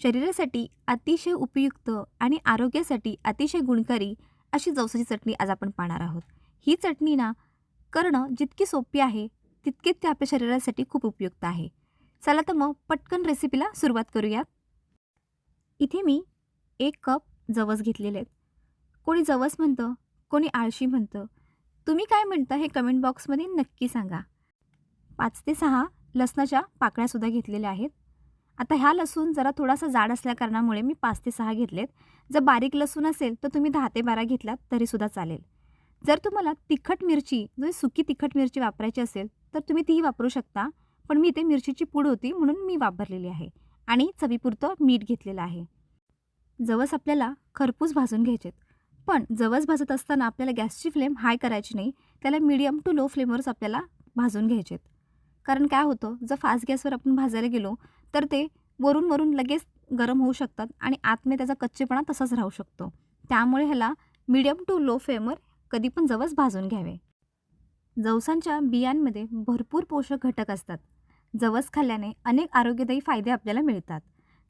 शरीरासाठी अतिशय उपयुक्त आणि आरोग्यासाठी अतिशय गुणकारी अशी जवसाची चटणी आज आपण पाहणार आहोत. ही चटणी ना करणं जितकी सोपी आहे तितकीच ती आपल्या शरीरासाठी खूप उपयुक्त आहे. चला तर मग पटकन रेसिपीला सुरुवात करूया इथे मी एक कप जवस घेतलेले आहेत. कोणी जवस म्हणतं कोणी आळशी म्हणतं. तुम्ही काय म्हणता हे कमेंट बॉक्समध्ये नक्की सांगा. पाच ते सहा लसणाच्या पाकळ्यासुद्धा घेतलेल्या आहेत. आता ह्या लसूण जरा थोडासा जाड असल्याकारणामुळे मी पाच ते सहा घेतलेत. जर बारीक लसूण असेल तर तुम्ही दहा ते बारा घेतलात तरीसुद्धा चालेल. जर तुम्हाला तिखट मिरची जो सुकी तिखट मिरची वापरायची असेल तर तुम्ही तीही वापरू शकता. पण मी इथे मिरचीची पूड होती म्हणून मी वापरलेली आहे आणि चवीपुरतं मीठ घेतलेलं आहे. जवस आपल्याला खरपूस भाजून घ्यायचेत. पण जवस भाजत असताना आपल्याला गॅसची फ्लेम हाय करायची नाही. त्याला मिडियम टू लो फ्लेमवरच आपल्याला भाजून घ्यायचेत. कारण काय होतं जर फास्ट गॅसवर आपण भाजायला गेलो तर ते वरून वरून लगेच गरम होऊ शकतात आणि आतमध्ये त्याचा कच्चेपणा तसाच राहू शकतो. त्यामुळे ह्याला मिडियम टू लो फ्लेमवर कधी पण जवस भाजून घ्यावे. जवसांच्या बियांमध्ये भरपूर पोषक घटक असतात. जवस खाल्ल्याने अनेक आरोग्यदायी फायदे आपल्याला मिळतात.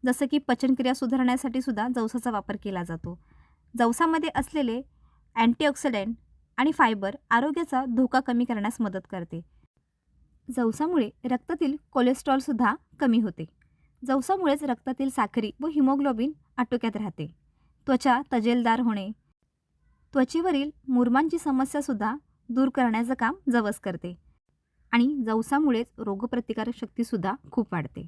जसं की पचनक्रिया सुधारण्यासाठी सुद्धा जवसाचा वापर केला जातो. जवसामध्ये असलेले अँटीऑक्सिडंट आणि फायबर आरोग्याचा धोका कमी करण्यास मदत करते. जवसामुळे रक्तातील कोलेस्ट्रॉलसुद्धा कमी होते. जवसामुळेच रक्तातील साखरी व हिमोग्लोबिन आटोक्यात राहते. त्वचा तजेलदार होणे. त्वचेवरील मुरमांची समस्यासुद्धा दूर करण्याचं काम जवस करते. आणि जवसामुळेच रोगप्रतिकारक शक्तीसुद्धा खूप वाढते.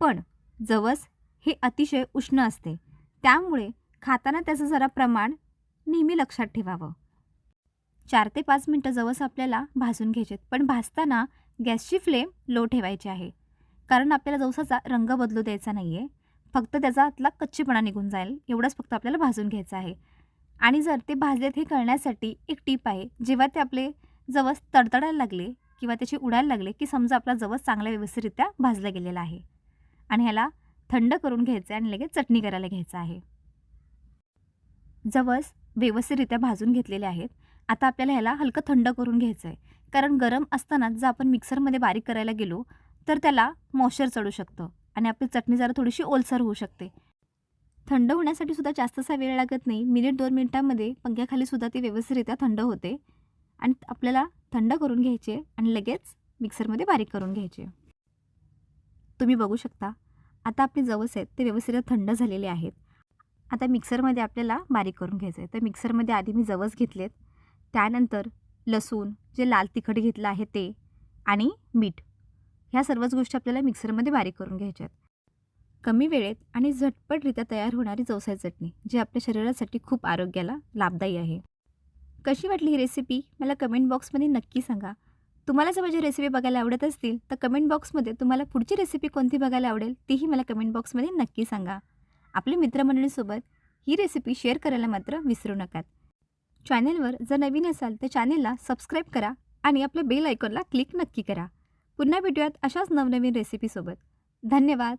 पण जवस हे अतिशय उष्ण असते. त्यामुळे खाताना त्याचं जरा प्रमाण नेहमी लक्षात ठेवावं. चार ते पाच मिनटं जवस आपल्याला भाजून घ्यायचेत. पण भाजताना गॅसची फ्लेम लो ठेवायची आहे. कारण आपल्याला जवसाचा रंग बदलू द्यायचा नाही आहे फक्त त्याचा आतला कच्चेपणा निघून जाईल एवढंच फक्त आपल्याला भाजून घ्यायचं आहे. आणि जर ते भाजलेत हे कळण्यासाठी एक टीप आहे जेव्हा ते आपले जवस तडतडायला लागले किंवा त्याचे उडायला लागले की समजा आपला जवस चांगल्या व्यवस्थितरित्या भाजला गेलेला आहे. आणि ह्याला थंड करून घ्यायचं आहे आणि लगेच चटणी करायला घ्यायचं आहे. जवस व्यवस्थितरित्या भाजून घेतलेले आहेत. आता आपल्याला ह्याला हलकं थंड करून घ्यायचं आहे कारण गरम असताना जर आपण मिक्सरमध्ये बारीक करायला गेलो तर त्याला मॉइश्चर चढू शकतं आणि आपली चटणी जरा थोडीशी ओलसर होऊ शकते. थंड होण्यासाठी सुद्धा जास्तसा वेळ लागत नाही. मिनिट दोन मिनिटांमध्ये पंख्याखाली सुद्धा ती व्यवस्थितरित्या थंड होते आणि आपल्याला थंड करून घ्यायचे आणि लगेच मिक्सरमध्ये बारीक करून घ्यायचे. तुम्ही बघू शकता आता आपले जवस आहेत ते व्यवस्थित थंड झालेले आहेत. आता मिक्सरमध्ये आपल्याला बारीक करून घ्यायचं आहे तर मिक्सरमध्ये आधी मी जवस घेतलेत. त्यानंतर लसूण जे लाल तिखट घेतलं आहे ते आणि मीठ. ह्या सर्वच गोष्टी आपल्याला मिक्सरमध्ये बारीक करून घ्यायच्या आहेत. कमी वेळेत आणि झटपटरित्या तयार होणारी जवसाई चटणी जी आपल्या शरीरासाठी खूप आरोग्याला लाभदायी आहे. कशी वाटली ही रेसिपी मला कमेंट बॉक्समध्ये नक्की सांगा. तुम्हाला जर माझी रेसिपी बघायला आवडत असतील तर कमेंट बॉक्समध्ये तुम्हाला पुढची रेसिपी कोणती बघायला आवडेल तीही मला कमेंट बॉक्समध्ये नक्की सांगा. आपल्या मित्रमंडळीसोबत ही रेसिपी शेअर करायला मात्र विसरू नकात चॅनेलवर जर नवीन असाल तर चॅनेलला सबस्क्राईब करा आणि आपल्या बेल आयकॉनला क्लिक नक्की करा. पुन्हा भेटूयात अशाच नवनवीन रेसिपीसोबत धन्यवाद!